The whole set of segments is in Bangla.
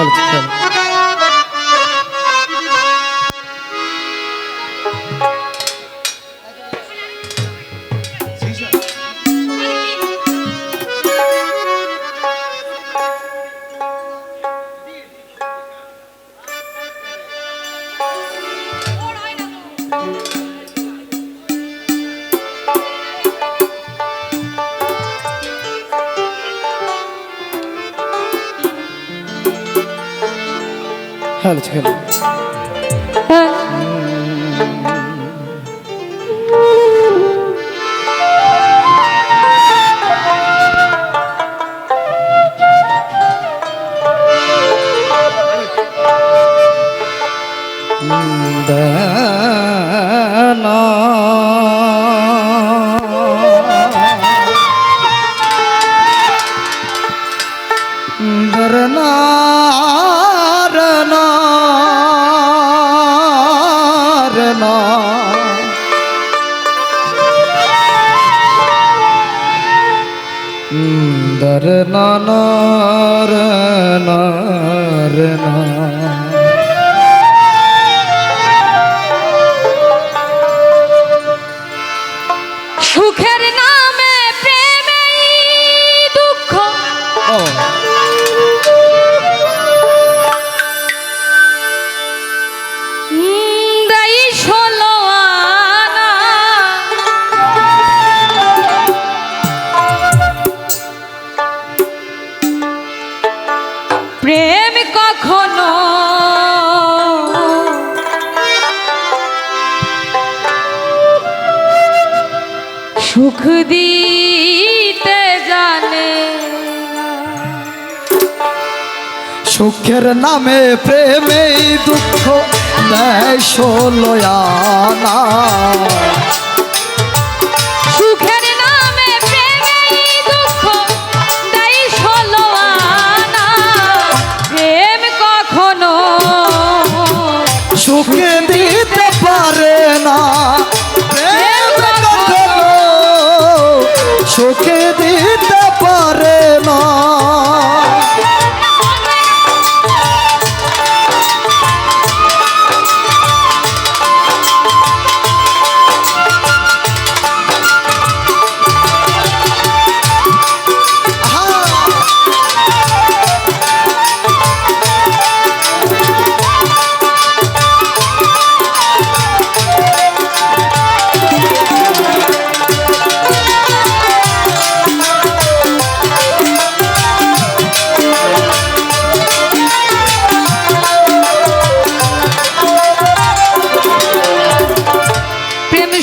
খেলো খেলো। খেলো খেলো দেনা দরনা রনা দরনা রনা রনা সুখের নামে প্রেমে দুঃখ। সুখ দিতে জানে। সুখের নামে প্রেমে দুঃখ দেয় সুখের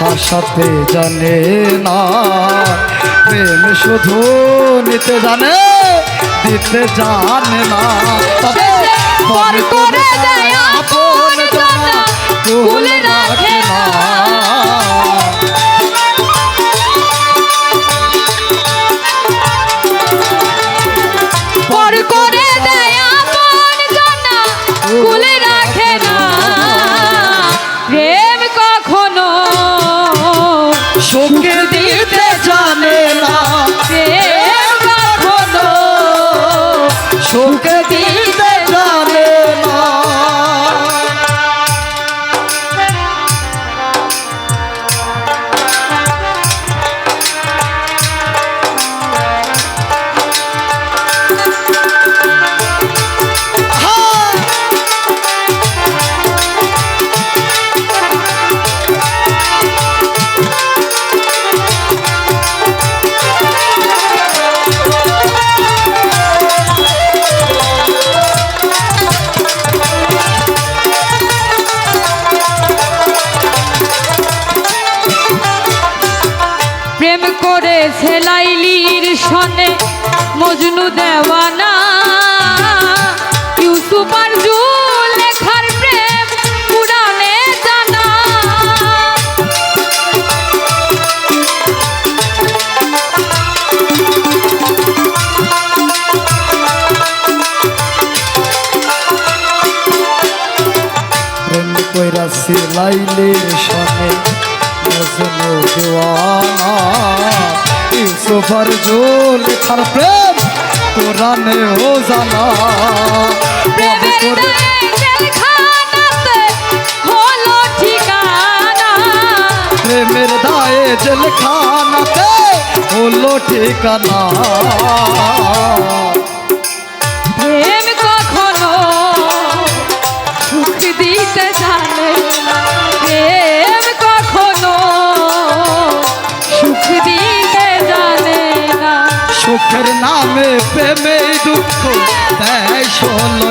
হাসাতে জানে না। প্রেম শুধু নিতে জানে দিতে জানে না। তবে পর করে দেয় আপন জানা ভুল রাখে না। দিতে জানে না। দেওয়ানা। ইউসুফ আর জুলেখার প্রেম পুরাণে জানা। প্রেম কইরা সিলাইলে সামনে মজনু দেওয়ানা। ইউসুফ প্রেম কোরআনে ও জানা প্রেমের দায়ে জেলখানাতে হলো ঠিকানা। আমি প্রেমে দুঃখ দেয় শোনো।